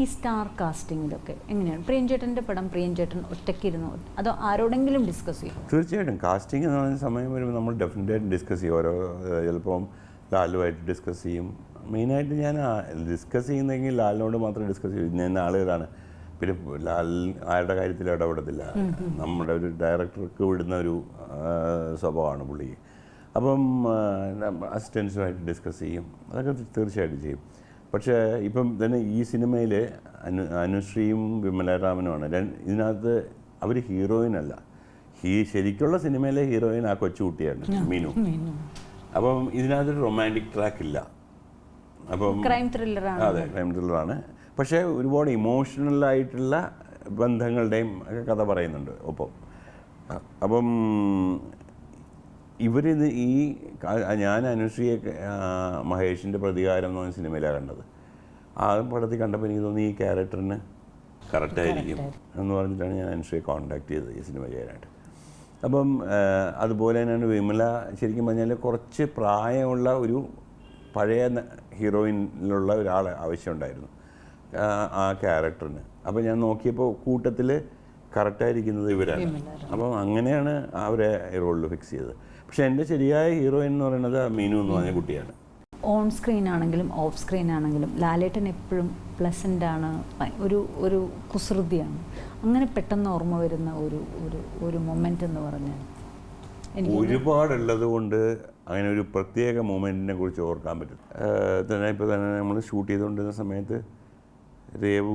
ഈ സ്റ്റാർ കാസ്റ്റിങ്ങിലൊക്കെ എങ്ങനെയാണ്? പ്രിയഞ്ചേട്ടന്റെ പടം പ്രിയൻചേട്ടൻ ഒറ്റയ്ക്കിരുന്നു അതോ ആരോടെങ്കിലും ഡിസ്കസ് ചെയ്യും? തീർച്ചയായിട്ടും. കാസ്റ്റിംഗ് എന്ന് പറയുന്ന സമയം വരുമ്പോൾ നമ്മൾ ഡെഫിനറ്റായിട്ട് ഡിസ്കസ് ചെയ്യും. ഓരോ ചിലപ്പം ലാലുമായിട്ട് ഡിസ്കസ് ചെയ്യും. മെയിനായിട്ട് ഞാൻ ഡിസ്കസ് ചെയ്യുന്നെങ്കിൽ ലാലിനോട് മാത്രം ഡിസ്കസ് ചെയ്യും. ഇന്ന ആളുകളാണ്. പിന്നെ ലാൽ ആരുടെ കാര്യത്തിൽ ഇടപെടത്തില്ല. നമ്മുടെ ഒരു ഡയറക്ടർക്ക് വിടുന്ന ഒരു സ്വഭാവമാണ് പുള്ളിക്ക്. അപ്പം അസിസ്റ്റൻസുമായിട്ട് ഡിസ്കസ് ചെയ്യും. അതൊക്കെ തീർച്ചയായിട്ടും ചെയ്യും. പക്ഷേ ഇപ്പം തന്നെ ഈ സിനിമയിൽ അനു അനുശ്രീയും വിമലരാമനുമാണ്. ആണ് ഇതിനകത്ത് അവർ ഹീറോയിൻ അല്ല ഹീ ശരിക്കുള്ള സിനിമയിലെ ഹീറോയിൻ ആ കൊച്ചുകുട്ടിയാണ് മീനു. അപ്പം ഇതിനകത്തൊരു റൊമാന്റിക് ട്രാക്ക് ഇല്ല അപ്പം ക്രൈം ത്രില്ലറാണ് അതെ ക്രൈം ത്രില്ലറാണ് പക്ഷേ ഒരുപാട് ഇമോഷണലായിട്ടുള്ള ബന്ധങ്ങളുടെയും ഒക്കെ കഥ പറയുന്നുണ്ട് ഒപ്പം. അപ്പം ഇവരിത് ഈ ഞാൻ അനുശ്രീയെ മഹേഷിന്റെ പ്രതികാരം എന്ന് പറഞ്ഞ സിനിമയിലാണ് കണ്ടത്. ആ പടത്തിൽ കണ്ടപ്പോൾ എനിക്ക് തോന്നി ഈ ക്യാരക്ടറിന് കറക്റ്റായിരിക്കും എന്ന് പറഞ്ഞിട്ടാണ് ഞാൻ അനുശ്രീയെ കോൺടാക്ട് ചെയ്തത് ഈ സിനിമ ചെയ്യാനായിട്ട്. അപ്പം അതുപോലെ തന്നെയാണ് വിമല ശരിക്കും പറഞ്ഞാൽ കുറച്ച് പ്രായമുള്ള ഒരു പഴയ ഹീറോയിനിലുള്ള ഒരാൾ ആവശ്യമുണ്ടായിരുന്നു ആ, ആ ക്യാരക്ടറിന്. അപ്പോൾ ഞാൻ നോക്കിയപ്പോൾ കൂട്ടത്തിൽ കറക്റ്റായിരിക്കുന്നത് ഇവരാണ്. അപ്പം അങ്ങനെയാണ് അവരെ റോളിൽ ഫിക്സ് ചെയ്തത്. പക്ഷേ എന്റെ ശരിയായ ഹീറോയിൻ എന്ന് പറയുന്നത് മീനു എന്ന് പറഞ്ഞ കുട്ടിയാണ്. ഓൺ സ്ക്രീൻ ആണെങ്കിലും ഓഫ് സ്ക്രീൻ ആണെങ്കിലും ലാലേട്ടൻ എപ്പോഴും പ്ലസന്റ് ആണ് ഒരു ഒരു കുസൃതിയാണ്. അങ്ങനെ പെട്ടെന്ന് ഓർമ്മ വരുന്ന ഒരു ഒരു ഒരു മൊമെന്റ് എന്ന് പറഞ്ഞാൽ ഒരുപാടുള്ളത് കൊണ്ട് അങ്ങനെ ഒരു പ്രത്യേക മൂമെന്റിനെ കുറിച്ച് ഓർക്കാൻ പറ്റും. തന്നെ ഇപ്പോൾ തന്നെ നമ്മൾ ഷൂട്ട് ചെയ്തുകൊണ്ടിരുന്ന സമയത്ത് രേവു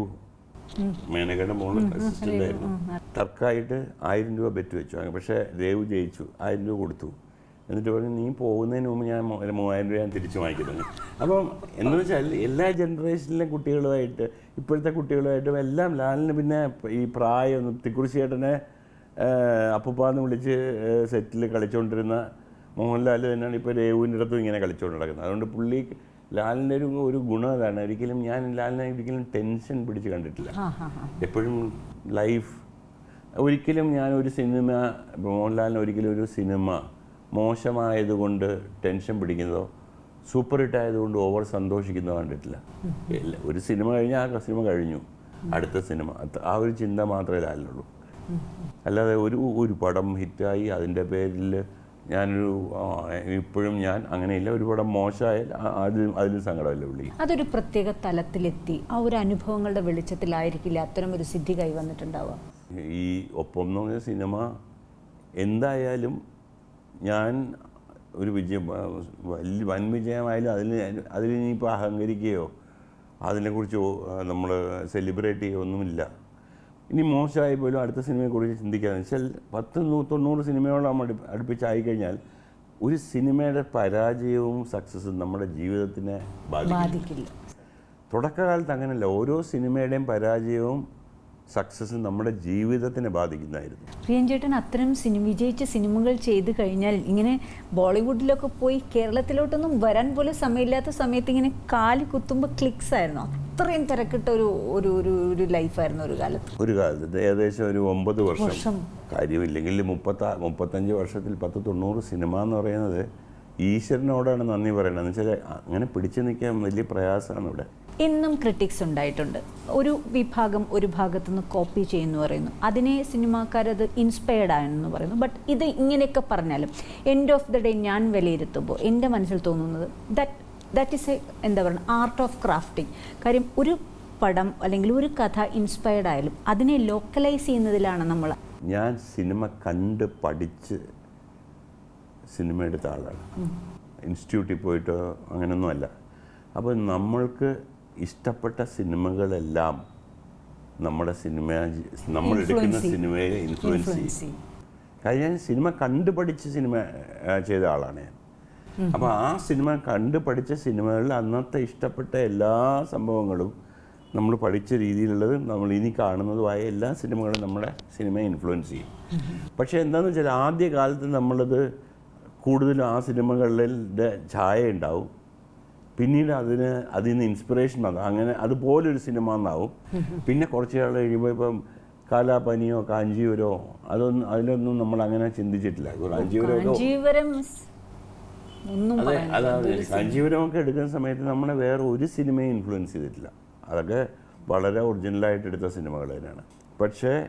മേനകയുടെ മോൾ അസിസ്റ്റന്റ് ആയിരുന്നു തർക്കമായിട്ട് ആയിരം രൂപ ബെറ്റ് വെച്ചു. പക്ഷേ രേവു ജയിച്ചു ആയിരം രൂപ കൊടുത്തു. എന്നിട്ട് പറഞ്ഞു നീ പോകുന്നതിന് മുമ്പ് ഞാൻ മൂവായിരം രൂപ ഞാൻ തിരിച്ചു വാങ്ങിക്കുന്നു അപ്പം എന്ന് വെച്ചാൽ എല്ലാ ജനറേഷനിലെ കുട്ടികളുമായിട്ട് ഇപ്പോഴത്തെ കുട്ടികളുമായിട്ടും എല്ലാം ലാലിന് പിന്നെ ഈ പ്രായം തിക്കുറിശ്ശേട്ടനെ അപ്പുപ്പാന്ന് വിളിച്ച് സെറ്റിൽ കളിച്ചുകൊണ്ടിരുന്ന മോഹൻലാൽ തന്നെയാണ് ഇപ്പോൾ രേവുവിന്റെ അടുത്തും ഇങ്ങനെ കളിച്ചുകൊണ്ട് നടക്കുന്നത്. അതുകൊണ്ട് പുള്ളി ലാലിന്റെ ഒരു ഒരു ഗുണം അതാണ്. ഒരിക്കലും ഞാൻ ലാലിനെ ഒരിക്കലും ടെൻഷൻ പിടിച്ച് കണ്ടിട്ടില്ല. എപ്പോഴും ലൈഫ് ഒരിക്കലും ഞാൻ ഒരു സിനിമ മോഹൻലാലിന് ഒരിക്കലും ഒരു സിനിമ മോശമായതുകൊണ്ട് ടെൻഷൻ പിടിക്കുന്നതോ സൂപ്പർ ഹിറ്റ് ആയതുകൊണ്ട് ഓവർ സന്തോഷിക്കുന്നതോ കണ്ടിട്ടില്ല. ഇല്ല ഒരു സിനിമ കഴിഞ്ഞാൽ ആ സിനിമ കഴിഞ്ഞു. അടുത്ത സിനിമ ആ ഒരു ചിന്ത മാത്രമേ ലാലിനുള്ളൂ അല്ലാതെ ഒരു ഒരു പടം ഹിറ്റായി അതിന്റെ പേരിൽ ഞാനൊരു ഇപ്പോഴും ഞാൻ അങ്ങനെയില്ല. ഒരു പടം മോശമായാൽ അതിൽ അതിൽ അതിലും സങ്കടമല്ല പുള്ളി അതൊരു പ്രത്യേക തലത്തിലെത്തി. ആ ഒരു അനുഭവങ്ങളുടെ വെളിച്ചത്തിലായിരിക്കില്ല അത്തരം ഒരു സിദ്ധി കൈവന്നിട്ടുണ്ടാവുക. ഈ ഒപ്പം എന്ന് പറഞ്ഞ സിനിമ എന്തായാലും ഞാൻ ഒരു വിജയം വലിയ വൻ വിജയമായാലും അതിന് അതിൽ ഇനിയിപ്പോൾ അഹങ്കരിക്കുകയോ അതിനെക്കുറിച്ച് നമ്മൾ സെലിബ്രേറ്റ് ചെയ്യുകയോ ഒന്നുമില്ല. ഇനി മോശമായി പോലും അടുത്ത സിനിമയെക്കുറിച്ച് ചിന്തിക്കാന്ന് വെച്ചാൽ പത്ത് നൂ- തൊണ്ണൂറ് സിനിമയോളം നമ്മൾ അടുപ്പിച്ചായി കഴിഞ്ഞാൽ ഒരു സിനിമയുടെ പരാജയവും സക്സസ്സും നമ്മുടെ ജീവിതത്തിനെ ബാധിക്കില്ല. തുടക്കകാലത്ത് അങ്ങനെയല്ല ഓരോ സിനിമയുടെയും പരാജയവും സക്സസും നമ്മുടെ ജീവിതത്തിനെ ബാധിക്കുന്നതായിരുന്നു. പ്രിയഞ്ചേട്ടൻ അത്തരം സിനിമ വിജയിച്ച സിനിമകൾ ചെയ്തു കഴിഞ്ഞാൽ ഇങ്ങനെ ബോളിവുഡിലൊക്കെ പോയി കേരളത്തിലോട്ടൊന്നും വരാൻ പോലും സമയമില്ലാത്ത സമയത്ത് ഇങ്ങനെ കാൽ കുത്തുമ്പോൾ ക്ലിക്സ് ആയിരുന്നു. അത്രയും തിരക്കിട്ട ഒരു ഒരു ഒരു ഒരു ലൈഫായിരുന്നു ഒരു കാലത്ത്. ഒരു കാലത്ത് ഏകദേശം ഒരു ഒമ്പത് വർഷം. വർഷം. കാര്യമില്ലെങ്കിൽ മുപ്പത്ത മുപ്പത്തഞ്ച് വർഷത്തിൽ പത്ത് തൊണ്ണൂറ് സിനിമ എന്ന് പറയുന്നത് ഈശ്വരനോടാണ് നന്ദി പറയുന്നത്. എന്ന് വെച്ചാൽ അങ്ങനെ പിടിച്ചു നിൽക്കാൻ വലിയ പ്രയാസമാണ് ഇവിടെ. എന്നും ക്രിട്ടിക്സ് ഉണ്ടായിട്ടുണ്ട്. ഒരു വിഭാഗം ഒരു ഭാഗത്തു നിന്ന് കോപ്പി ചെയ്യുന്നു പറയുന്നു. അതിനെ സിനിമാക്കാരത് ഇൻസ്പയർഡ് ആയെന്ന് പറയുന്നു. ബട്ട് ഇത് ഇങ്ങനെയൊക്കെ പറഞ്ഞാലും എൻഡ് ഓഫ് ദ ഡേ ഞാൻ വിലയിരുത്തുമ്പോൾ എന്റെ മനസ്സിൽ തോന്നുന്നത് ദാറ്റ് ദാറ്റ് ഈസ് എ എന്താ പറയുക ആർട്ട് ഓഫ് ക്രാഫ്റ്റിംഗ് കാര്യം ഒരു പടം അല്ലെങ്കിൽ ഒരു കഥ ഇൻസ്പയർഡ് ആയാലും അതിനെ ലോക്കലൈസ് ചെയ്യുന്നതിലാണ് നമ്മൾ ഞാൻ സിനിമ കണ്ട് പഠിച്ച് സിനിമ എടുത്ത ആളാണ്. ഇൻസ്റ്റിറ്റ്യൂട്ടിൽ പോയിട്ടോ അങ്ങനെയൊന്നുമല്ല അപ്പോൾ നമ്മൾക്ക് ഇഷ്ടപ്പെട്ട സിനിമകളെല്ലാം നമ്മുടെ സിനിമ നമ്മൾ എടുക്കുന്ന സിനിമയെ ഇൻഫ്ലുവൻസ് ചെയ്യും. ചെയ്യും. കാര്യം ഞാൻ സിനിമ കണ്ടുപഠിച്ച് സിനിമ ചെയ്ത ആളാണ് ഞാൻ. അപ്പോൾ ആ സിനിമ കണ്ടു പഠിച്ച സിനിമകളിൽ അന്നത്തെ ഇഷ്ടപ്പെട്ട എല്ലാ സംഭവങ്ങളും നമ്മൾ പഠിച്ച രീതിയിലുള്ളത് നമ്മൾ ഇനി കാണുന്നതുമായ എല്ലാ സിനിമകളും നമ്മുടെ സിനിമയെ ഇൻഫ്ലുവൻസ് ചെയ്യും. പക്ഷേ എന്താണെന്ന് വെച്ചാൽ ആദ്യ കാലത്ത് നമ്മളത് കൂടുതലും ആ സിനിമകളിലെ ഛായ ഉണ്ടാവും. പിന്നീട് അതിന് അതിൽ നിന്ന് ഇൻസ്പിറേഷൻ വന്നു. അങ്ങനെ അതുപോലൊരു സിനിമ എന്നാവും പിന്നെ കുറച്ച് നാൾ കഴിയുമ്പോൾ ഇപ്പം കാലാപനിയോ കാഞ്ചീപുരോ അതൊന്നും അതിലൊന്നും നമ്മൾ അങ്ങനെ ചിന്തിച്ചിട്ടില്ല. അതെ. അതാണ് കാഞ്ചീപുരമൊക്കെ എടുക്കുന്ന സമയത്ത് നമ്മളെ വേറെ ഒരു സിനിമയും ഇൻഫ്ലുവൻസ് ചെയ്തിട്ടില്ല. അതൊക്കെ വളരെ ഒറിജിനലായിട്ട് എടുത്ത സിനിമകൾ തന്നെയാണ്. പക്ഷേ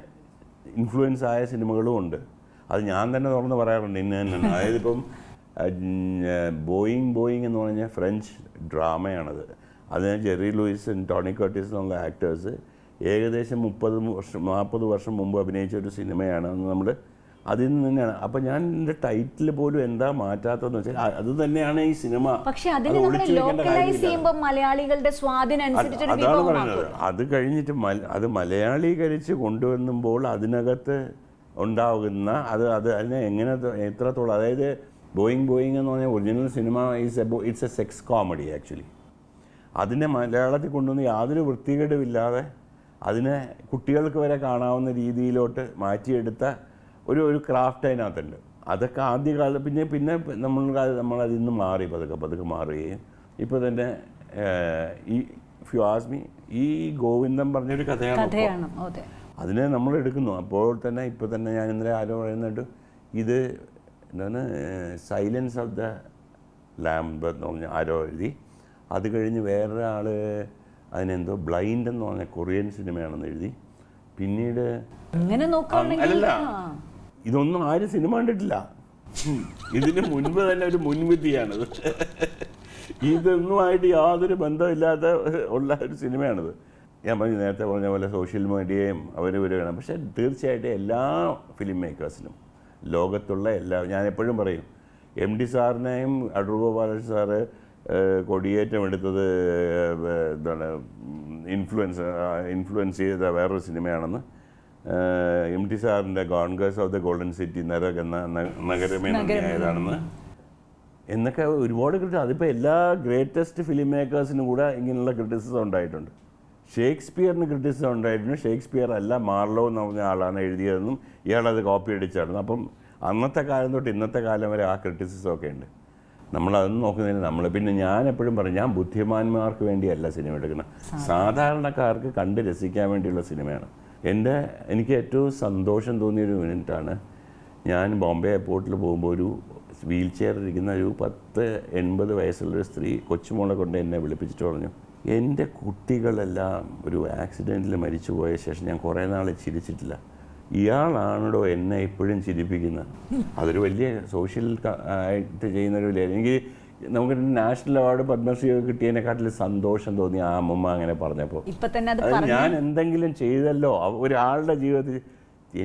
ഇൻഫ്ലുവൻസ് ആയ സിനിമകളും ഉണ്ട്. അത് ഞാൻ തന്നെ തുറന്ന് പറയാറുണ്ട്. ഇന്ന് തന്നെ. അതായത് ഇപ്പം ബോയിങ് ബോയിങ് എന്ന് പറഞ്ഞ ഫ്രഞ്ച് ഡ്രാമയാണത്. അതിന് ജെറി ലൂയിസ് ടോണി കോട്ടീസ് എന്നുള്ള ആക്ടേഴ്സ് ഏകദേശം മുപ്പത് വർഷം നാൽപ്പത് വർഷം മുമ്പ് അഭിനയിച്ച ഒരു സിനിമയാണ് നമ്മൾ അതിൽ നിന്ന് തന്നെയാണ്. അപ്പം ഞാൻ എന്റെ ടൈറ്റിൽ പോലും എന്താ മാറ്റാത്തതെന്ന് വെച്ചാൽ അത് തന്നെയാണ് ഈ സിനിമ. പക്ഷെ അതിനെ ലോക്കലൈസ് ചെയ്യുമ്പോൾ മലയാളികളുടെ അതാണ് പറയുന്നത് അത് കഴിഞ്ഞിട്ട് അത് മലയാളീകരിച്ച് കൊണ്ടുവന്നുമ്പോൾ അതിനകത്ത് ഉണ്ടാകുന്ന അത് അത് അതിനെ എങ്ങനെ എത്രത്തോളം അതായത് ബോയിങ് ബോയിങ് എന്ന് പറഞ്ഞാൽ original cinema is above it's a sex comedy actually അതിനെ മലയാളത്തിൽ കൊണ്ടുവന്ന് യാതൊരു വൃത്തികേടുമില്ലാതെ അതിനെ കുട്ടികൾക്ക് വരെ കാണാവുന്ന രീതിയിലോട്ട് മാറ്റിയെടുത്ത ഒരു ഒരു ക്രാഫ്റ്റ് അതിനകത്തുണ്ട്. അതൊക്കെ ആദ്യകാലം പിന്നെ പിന്നെ നമ്മൾ നമ്മൾ അതിൽ നിന്ന് മാറി പതുക്കെ പതുക്കെ മാറുകയും. ഇപ്പോൾ തന്നെ ഈ ഫ്യു ആസ്മി ഈ ഗോവിന്ദൻ പറഞ്ഞൊരു കഥയാണ് കഥയാണ് അതെ. അതിനെ നമ്മൾ എടുക്കുന്നു അപ്പോൾ തന്നെ ഇപ്പോൾ തന്നെ ഞാൻ ഇന്നലെ ആരോ പറയുന്നുണ്ട് ഇത് എന്താണ് സൈലൻസ് ഓഫ് ദ ലാമ്പ് എന്ന് പറഞ്ഞ ആരോ എഴുതി. അത് കഴിഞ്ഞ് വേറൊരാൾ അതിനെന്തോ ബ്ലൈൻഡ് എന്ന് പറഞ്ഞ കൊറിയൻ സിനിമയാണെന്ന് എഴുതി. പിന്നീട് അങ്ങനെ നോക്കുകയാണെങ്കിൽ ഇതൊന്നും ആരും സിനിമ കണ്ടിട്ടില്ല. ഇതിന് മുൻപ് തന്നെ ഒരു മുൻവിധിയാണത്. ഇതൊന്നുമായിട്ട് യാതൊരു ബന്ധമില്ലാത്ത ഉള്ള ഒരു സിനിമയാണിത്. ഞാൻ പറഞ്ഞു നേരത്തെ പറഞ്ഞ പോലെ സോഷ്യൽ മീഡിയയും അവർ വരികയാണ് പക്ഷേ തീർച്ചയായിട്ടും എല്ലാ ഫിലിം മേക്കേഴ്സിനും ലോകത്തുള്ള എല്ലാ ഞാൻ എപ്പോഴും പറയും എം ഡി സാറിനെയും അടൂർ ഗോപാല സാറ് കൊടിയേറ്റം എടുത്തത് എന്താണ് ഇൻഫ്ലുവൻസ് ഇൻഫ്ലുവൻസ് ചെയ്ത വേറൊരു സിനിമയാണെന്ന്. എം ടി സാറിന്റെ ഗോൺഗേഴ്സ് ഓഫ് ദ ഗോൾഡൻ സിറ്റി നരക് എന്ന നഗരമേ നഗരമേതാണെന്ന് എന്നൊക്കെ ഒരുപാട് ക്രിറ്റി അതിപ്പോൾ എല്ലാ ഗ്രേറ്റസ്റ്റ് ഫിലിം മേക്കേഴ്സിനും കൂടെ ഇങ്ങനെയുള്ള ക്രിറ്റിസിസം ഉണ്ടായിട്ടുണ്ട്. ഷേക്സ്പിയറിന് ക്രിറ്റിസിസം ഉണ്ടായിരുന്നു. ഷേക്സ്പിയർ അല്ല മാർലോ എന്ന് പറഞ്ഞ ആളാണ് എഴുതിയതെന്നും ഇയാളത് കോപ്പി അടിച്ചായിരുന്നു. അപ്പം അന്നത്തെ കാലം തൊട്ട് ഇന്നത്തെ കാലം വരെ ആ ക്രിറ്റിസിസം ഒക്കെ ഉണ്ട്. നമ്മളതൊന്നും നോക്കുന്നില്ല. നമ്മൾ പിന്നെ ഞാൻ എപ്പോഴും പറയും ഞാൻ ബുദ്ധിമാന്മാർക്ക് വേണ്ടിയല്ല സിനിമ എടുക്കുന്നത്. സാധാരണക്കാർക്ക് കണ്ട് രസിക്കാൻ വേണ്ടിയുള്ള സിനിമയാണ് എന്റെ എനിക്ക് ഏറ്റവും സന്തോഷം തോന്നിയൊരു മിനിറ്റാണ് ഞാൻ ബോംബെ എയർപോർട്ടിൽ പോകുമ്പോൾ ഒരു വീൽ ചെയറിൽ ഇരിക്കുന്ന ഒരു പത്ത് എൺപത് വയസ്സുള്ളൊരു സ്ത്രീ കൊച്ചുമോളെ കൊണ്ട് എന്നെ വിളിപ്പിച്ചിട്ട് പറഞ്ഞു എന്റെ കുട്ടികളെല്ലാം ഒരു ആക്സിഡന്റിൽ മരിച്ചു പോയ ശേഷം ഞാൻ കുറേ നാൾ ചിരിച്ചിട്ടില്ല. ഇയാളാണോ എന്നെ ഇപ്പോഴും ചിരിപ്പിക്കുന്നത്? അതൊരു വലിയ സോഷ്യൽ ആയിട്ട് ചെയ്യുന്നൊരു വലിയ എനിക്ക് നമുക്ക് നാഷണൽ അവാർഡ് പത്മശ്രീ കിട്ടിയതിനെക്കാട്ടിൽ സന്തോഷം തോന്നി ആ അമ്മമ്മ അങ്ങനെ പറഞ്ഞപ്പോൾ ഇപ്പൊ തന്നെ അത് അത് പറഞ്ഞു ഞാൻ എന്തെങ്കിലും ചെയ്തല്ലോ. ഒരാളുടെ ജീവിതത്തിൽ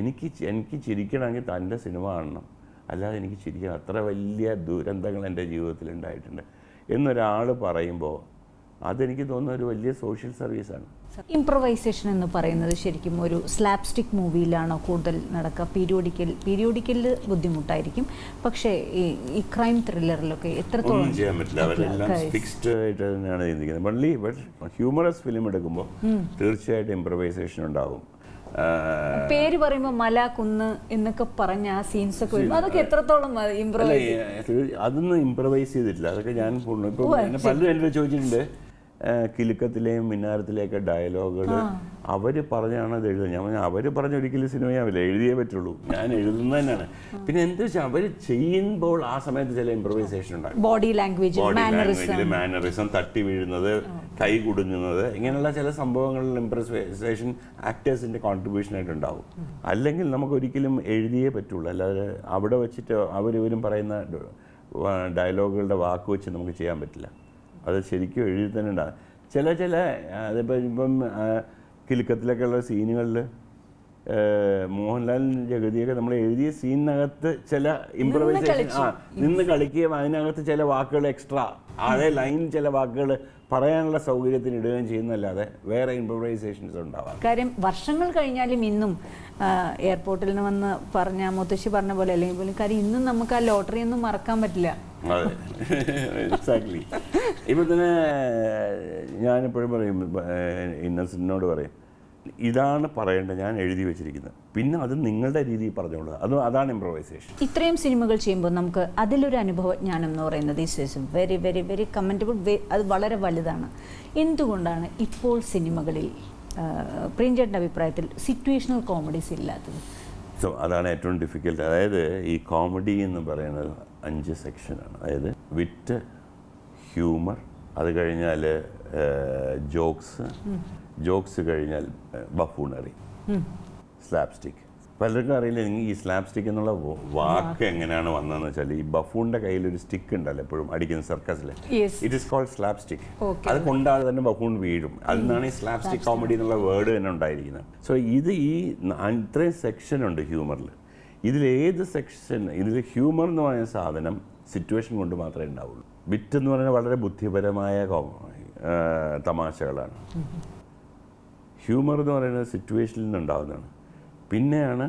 എനിക്ക് എനിക്ക് ചിരിക്കണമെങ്കിൽ തന്റെ സിനിമ കാണണം. അല്ലാതെ എനിക്ക് ചിരിക്കണം അത്ര വലിയ ദുരന്തങ്ങൾ എന്റെ ജീവിതത്തിൽ ഉണ്ടായിട്ടുണ്ട്. എന്നൊരാൾ പറയുമ്പോൾ അതെനിക്ക് തോന്നുന്ന ഒരു വലിയ സോഷ്യൽ സർവീസാണ് ഇംപ്രവൈസേഷൻ എന്ന് പറയുന്നത് ശരിക്കും ഒരു സ്ലാപ്സ്റ്റിക് മൂവിയിലാണോ കൂടുതൽ നടക്കുക. പീരിയോഡിക്കൽ പീരിയോഡിക്കലിൽ ബുദ്ധിമുട്ടായിരിക്കും. പക്ഷേ ഈ ക്രൈം ത്രില്ലറിലൊക്കെ എത്രത്തോളം ചെയ്യാൻ പറ്റില്ല. അവരെല്ലാം. ഫിക്സ്ഡ് ആയിട്ട് തന്നെയാണ് ചിന്തിക്കുന്നത്. പള്ളി ഹ്യൂമറസ് ഫിലിം എടുക്കുമ്പോൾ തീർച്ചയായിട്ടും ഇംപ്രവൈസേഷൻ ഉണ്ടാകും പേര് പറയുമ്പോൾ മല കുന്ന് എന്നൊക്കെ പറഞ്ഞ ആ സീൻസ് ഒക്കെ വരുമ്പോൾ അതൊക്കെ എത്രത്തോളം ഇംപ്രവൈസ് അതൊന്നും ഇംപ്രവൈസ് ചെയ്തിട്ടില്ല. അതൊക്കെ ഞാൻ പലരും എന്റെ ചോദിച്ചിട്ടുണ്ട്. കിലുക്കത്തിലെയും മിന്നാരത്തിലെയൊക്കെ ഡയലോഗുകൾ അവർ പറഞ്ഞാണ് അത് എഴുതുന്നത്. ഞാൻ പറഞ്ഞാൽ അവർ പറഞ്ഞ ഒരിക്കലും സിനിമയാവില്ല എഴുതിയേ പറ്റുള്ളൂ. ഞാൻ എഴുതുന്നത് തന്നെയാണ്. പിന്നെ എന്താ വെച്ചാൽ അവർ ചെയ്യുമ്പോൾ ആ സമയത്ത് ചില ഇംപ്രവൈസേഷൻ ഉണ്ടാകും. ബോഡി ലാംഗ്വേജ് മാനറിസം ലാംഗ്വേജിൽ മാനറിസം തട്ടി വീഴുന്നത് കൈ കുടുങ്ങുന്നത് ഇങ്ങനെയുള്ള ചില സംഭവങ്ങളിൽ ഇംപ്രസേഷൻ ആക്ടേഴ്സിന്റെ കോൺട്രിബ്യൂഷൻ ആയിട്ട് ഉണ്ടാവും. അല്ലെങ്കിൽ നമുക്ക് ഒരിക്കലും എഴുതിയേ പറ്റുള്ളൂ. അല്ലാതെ അവിടെ വെച്ചിട്ട് അവരിവരും പറയുന്ന ഡയലോഗുകളുടെ വാക്ക് വെച്ച് നമുക്ക് ചെയ്യാൻ പറ്റില്ല. അത് ശരിക്കും എഴുതി തന്നെ ഉണ്ടാകും ചില ചില അതിപ്പോൾ ഇപ്പം കിലുക്കത്തിലൊക്കെയുള്ള സീനുകളിൽ മോഹൻലാൽ ജഗതിയൊക്കെ നമ്മൾ എഴുതിയ സീനിനകത്ത് ചില ഇംപ്രവൈസേഷൻ ആ നിന്ന് കളിക്കുകയും അതിനകത്ത് ചില വാക്കുകൾ എക്സ്ട്രാ അതേ ലൈൻ ചില വാക്കുകൾ പറയാനുള്ള സൗകര്യത്തിന് ഇടുകയും ചെയ്യുന്നല്ലാതെ വേറെ ഇംപ്രവൈസേഷൻസ് ഉണ്ടാവാം കാര്യം വർഷങ്ങൾ കഴിഞ്ഞാലും ഇന്നും എയർപോർട്ടിൽ നിന്ന് വന്ന് പറഞ്ഞ മുത്തശ്ശി പറഞ്ഞ പോലെ അല്ലെങ്കിൽ പോലും കാര്യം ഇന്നും നമുക്ക് ആ ലോട്ടറി ഒന്നും മറക്കാൻ പറ്റില്ല. അതെ. എക്സാക്ട്ലി ഇപ്പം തന്നെ ഞാനെപ്പോഴും പറയും ഇന്നസെന്റിനോട് പറയും ഇതാണ് പറയേണ്ടത് ഞാൻ എഴുതി വെച്ചിരിക്കുന്നത്. പിന്നെ അത് നിങ്ങളുടെ രീതിയിൽ പറഞ്ഞോളൂ അത് അതാണ് ഇംപ്രവൈസേഷൻ ഇത്രയും സിനിമകൾ ചെയ്യുമ്പോൾ നമുക്ക് അതിലൊരു അനുഭവജ്ഞാനം എന്ന് പറയുന്നത് is very very very commentable അത് വളരെ വലുതാണ്. എന്തുകൊണ്ടാണ് ഇപ്പോൾ സിനിമകളിൽ പ്രിയഞ്ചേട്ടന്റെ അഭിപ്രായത്തിൽ സിറ്റുവേഷണൽ കോമഡീസ് ഇല്ലാത്തത്? സോ അതാണ് ഏറ്റവും ഡിഫിക്കൽട്ട് അതായത് ഈ കോമഡി എന്ന് പറയുന്നത് അഞ്ച് സെക്ഷനാണ് അതായത് വിറ്റ് ഹ്യൂമർ അത് കഴിഞ്ഞാൽ ജോക്സ് ജോക്സ് കഴിഞ്ഞാൽ ബഫൂണറി സ്ലാപ്സ്റ്റിക്. പലർക്കും അറിയില്ല നിങ്ങൾ ഈ സ്ലാപ്സ്റ്റിക് എന്നുള്ള വാക്ക് എങ്ങനെയാണ് വന്നതെന്ന് വെച്ചാൽ ഈ ബഫൂണിന്റെ കയ്യിൽ ഒരു സ്റ്റിക്ക് ഉണ്ടല്ലോ എപ്പോഴും അടിക്കുന്ന സർക്കസിൽ. It is called slapstick stick അത് കൊണ്ടാണ് തന്നെ ബഫൂൺ വീഴും. അതിൽ നിന്നാണ് ഈ സ്ലാപ്സ്റ്റിക് കോമഡി എന്നുള്ള വേർഡ് തന്നെ ഉണ്ടായിരിക്കുന്നത്. സോ ഇത് ഈ ഇത്രയും സെക്ഷൻ ഉണ്ട് ഹ്യൂമറിൽ ഇതിലേത് സെക്ഷൻ ഇതിൽ ഹ്യൂമർ എന്ന് പറയുന്ന സാധനം സിറ്റുവേഷൻ കൊണ്ട് മാത്രമേ ഉണ്ടാവുള്ളൂ. ബിറ്റ് എന്ന് പറയുന്നത് വളരെ ബുദ്ധിപരമായ തമാശകളാണ്. ഹ്യൂമർ എന്ന് പറയുന്നത് സിറ്റുവേഷനിൽ നിന്നുണ്ടാകുന്നതാണ് പിന്നെയാണ്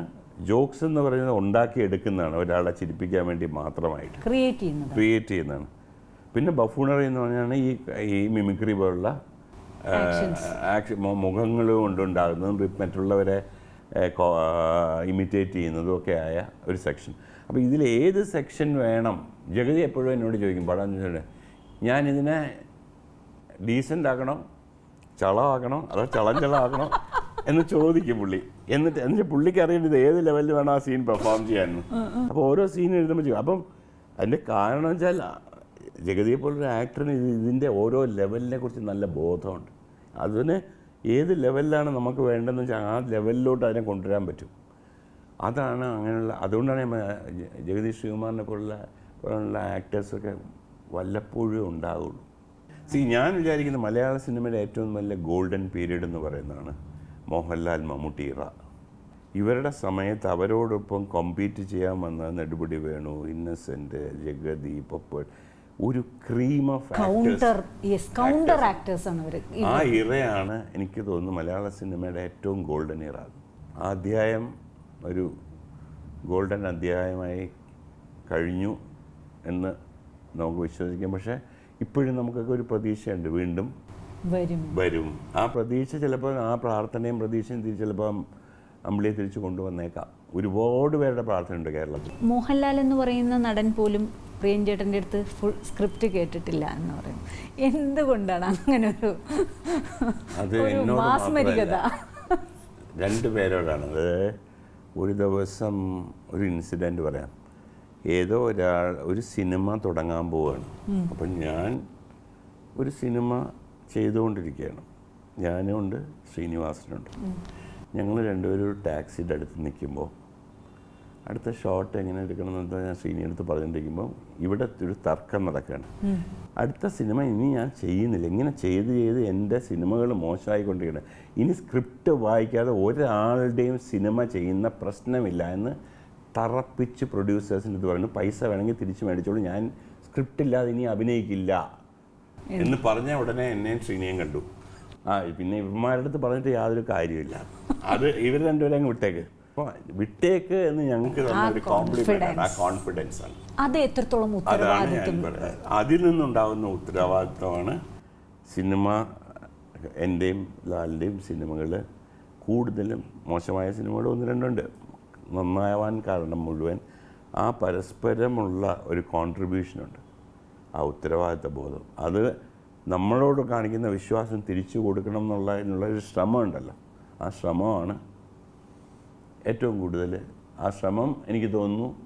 ജോക്സ് എന്ന് പറയുന്നത് ഉണ്ടാക്കിയെടുക്കുന്നതാണ്. ഒരാളെ ചിരിപ്പിക്കാൻ വേണ്ടി മാത്രമായിട്ട്. ക്രിയേറ്റ് ചെയ്യുന്നത്. ക്രിയേറ്റ് ചെയ്യുന്നതാണ്. പിന്നെ ബഫൂണറി എന്ന് പറഞ്ഞാൽ ഈ ഈ മിമിക്രി പോലുള്ള ആക്ഷൻ മുഖങ്ങൾ കൊണ്ടുണ്ടാകുന്നതും മറ്റുള്ളവരെ ഇമിറ്റേറ്റ് ചെയ്യുന്നതും ഒക്കെ ആയ ഒരു സെക്ഷൻ അപ്പോൾ ഇതിൽ ഏത് സെക്ഷൻ വേണം? ജഗതി എപ്പോഴും എന്നോട് ചോദിക്കും പടം ഞാൻ ഞാനിതിനെ ഡീസന്റ് ആക്കണോ ചളമാക്കണോ അതോ ചളം ചളമാക്കണോ എന്ന് ചോദിക്കും പുള്ളി. എന്നിട്ട് എന്നിട്ട് പുള്ളിക്ക് അറിയേണ്ടത് ഏത് ലെവലിൽ വേണം ആ സീൻ പെർഫോം ചെയ്യാനെന്ന്. അപ്പോൾ ഓരോ സീൻ എഴുതുമ്പോൾ ചെയ്യും അപ്പം അതിന്റെ കാരണം വെച്ചാൽ ജഗതിയെ പോലൊരു ആക്ടറിന് ഇത് ഇതിന്റെ ഓരോ ലെവലിനെ കുറിച്ച് നല്ല ബോധമുണ്ട്. അതിന് ഏത് ലെവലിലാണ് നമുക്ക് വേണ്ടതെന്ന് വെച്ചാൽ ആ ലെവലിലോട്ട് അതിനെ കൊണ്ടുവരാൻ പറ്റും. അതാണ് അങ്ങനെയുള്ള അതുകൊണ്ടാണ് ഞാൻ ജഗദീഷ് ശ്രീകുമാറിനെ പോലുള്ള പോലുള്ള ആക്ടേഴ്സൊക്കെ വല്ലപ്പോഴും ഉണ്ടാകുള്ളൂ സി ഞാൻ വിചാരിക്കുന്ന മലയാള സിനിമയുടെ ഏറ്റവും നല്ല ഗോൾഡൻ പീരീഡ് എന്ന് പറയുന്നതാണ് മോഹൻലാൽ മമ്മൂട്ടി ഇറ ഇവരുടെ സമയത്ത് അവരോടൊപ്പം കോമ്പീറ്റ് ചെയ്യാൻ വന്ന നെടുപടി വേണു ഇന്നസെന്റ് ജഗതി പൊപ്പൾ ഒരു cream of counter counter actors ആണ് അവർ ആ ഇറയാണ് എനിക്ക് തോന്നുന്നു മലയാള സിനിമയുടെ ഏറ്റവും ഗോൾഡൻ ഇറ അധ്യായം ഒരു ഗോൾഡൻ അധ്യായമായി കഴിഞ്ഞു എന്ന് നമുക്ക് വിശ്വസിക്കാം. പക്ഷേ ഇപ്പോഴും നമുക്കൊക്കെ ഒരു പ്രതീക്ഷയുണ്ട്. വീണ്ടും വരും. വരും. ആ പ്രതീക്ഷ ചിലപ്പോൾ ആ പ്രാർത്ഥനയും പ്രതീക്ഷയും തിരിച്ച് ചിലപ്പോൾ അമ്പിളിയെ തിരിച്ചു കൊണ്ടുവന്നേക്കാം. ഒരുപാട് പേരുടെ പ്രാർത്ഥനയുണ്ട് കേരളത്തിൽ. മോഹൻലാൽ എന്ന് പറയുന്ന നടൻ പോലും പ്രിയഞ്ചേട്ടന്റെ അടുത്ത് ഫുൾ സ്ക്രിപ്റ്റ് കേട്ടിട്ടില്ല എന്ന് പറയും. എന്തുകൊണ്ടാണ് അങ്ങനെ ഒരു അത് മാസ്മരികത? രണ്ട് പേരോടാണ്. അത് ഒരു ദിവസം ഒരു ഇൻസിഡന്റ് പറയാം. ഏതോ ഒരാൾ ഒരു സിനിമ തുടങ്ങാൻ പോവുകയാണ് അപ്പം ഞാൻ ഒരു സിനിമ ചെയ്തുകൊണ്ടിരിക്കുകയാണ്. ഞാനും ഉണ്ട് ശ്രീനിവാസനുണ്ട്. ഞങ്ങൾ രണ്ടുപേരും ഒരു ടാക്സിയുടെ അടുത്ത് നിൽക്കുമ്പോൾ അടുത്ത ഷോട്ട് എങ്ങനെ എടുക്കണം എന്ന് ഞാൻ ശ്രീനി അടുത്ത് പറഞ്ഞുകൊണ്ടിരിക്കുമ്പോൾ ഇവിടെ ഒരു തർക്കം നടക്കുകയാണ്. അടുത്ത സിനിമ ഇനി ഞാൻ ചെയ്യുന്നില്ല. ഇങ്ങനെ ചെയ്ത് ചെയ്ത് എന്റെ സിനിമകൾ മോശമായിക്കൊണ്ടിരിക്കുകയാണ്. ഇനി സ്ക്രിപ്റ്റ് വായിക്കാതെ ഒരാളുടെയും സിനിമ ചെയ്യുന്ന പ്രശ്നമില്ല എന്ന് തറപ്പിച്ച് പ്രൊഡ്യൂസേഴ്സിന്റെ അടുത്ത് പറയുന്നു. പൈസ വേണമെങ്കിൽ തിരിച്ച് മേടിച്ചോളൂ. ഞാൻ സ്ക്രിപ്റ്റ് ഇല്ലാതെ ഇനി അഭിനയിക്കില്ല. എന്ന് പറഞ്ഞ ഉടനെ എന്നെയും ശ്രീനിയും കണ്ടു. ആ പിന്നെ ഇവന്മാരുടെ അടുത്ത് പറഞ്ഞിട്ട് യാതൊരു കാര്യമില്ല അത് ഇവർ രണ്ടുപേരും അങ്ങ് വിട്ടേക്ക്. അപ്പോൾ വിട്ടേക്ക് എന്ന് ഞങ്ങൾക്ക് തന്ന ഒരു കോംപ്ലിമെന്റ് ആണ്. ആ കോൺഫിഡൻസ് ആണ്. അത് എത്രത്തോളം അതാണ് ഞാൻ പറയുന്നത് അതിൽ നിന്നുണ്ടാകുന്ന ഉത്തരവാദിത്വമാണ് സിനിമ എന്റെയും ലാലിന്റെയും സിനിമകൾ കൂടുതലും മോശമായ സിനിമകൾ ഒന്ന് രണ്ടുണ്ട് നന്നാവാൻ കാരണം മുഴുവൻ ആ പരസ്പരമുള്ള ഒരു കോൺട്രിബ്യൂഷനുണ്ട് ആ ഉത്തരവാദിത്ത ബോധം. അത് നമ്മളോട് കാണിക്കുന്ന വിശ്വാസം തിരിച്ചു കൊടുക്കണം എന്നുള്ള ഒരു ശ്രമമുണ്ടല്ലോ. ആ ശ്രമമാണ് ഏറ്റവും കൂടുതൽ ആ ശ്രമം എനിക്ക് തോന്നുന്നു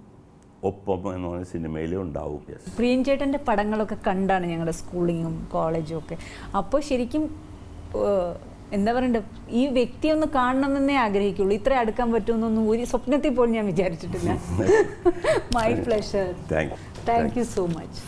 ഒപ്പം എന്ന് പറഞ്ഞ സിനിമയിലും ഉണ്ടാവും. പ്രിയഞ്ചേട്ടന്റെ പടങ്ങളൊക്കെ കണ്ടാണ് ഞങ്ങളുടെ സ്കൂളിങ്ങും കോളേജും ഒക്കെ. അപ്പോൾ ശരിക്കും എന്താ പറയണ്ട? ഈ വ്യക്തി ഒന്ന് കാണണമെന്നേ ആഗ്രഹിക്കുള്ളൂ. ഇത്ര അടുക്കാൻ പറ്റുമെന്നൊന്നും ഒരു സ്വപ്നത്തിൽ പോലും ഞാൻ വിചാരിച്ചിട്ടില്ല. My pleasure thank thank you so much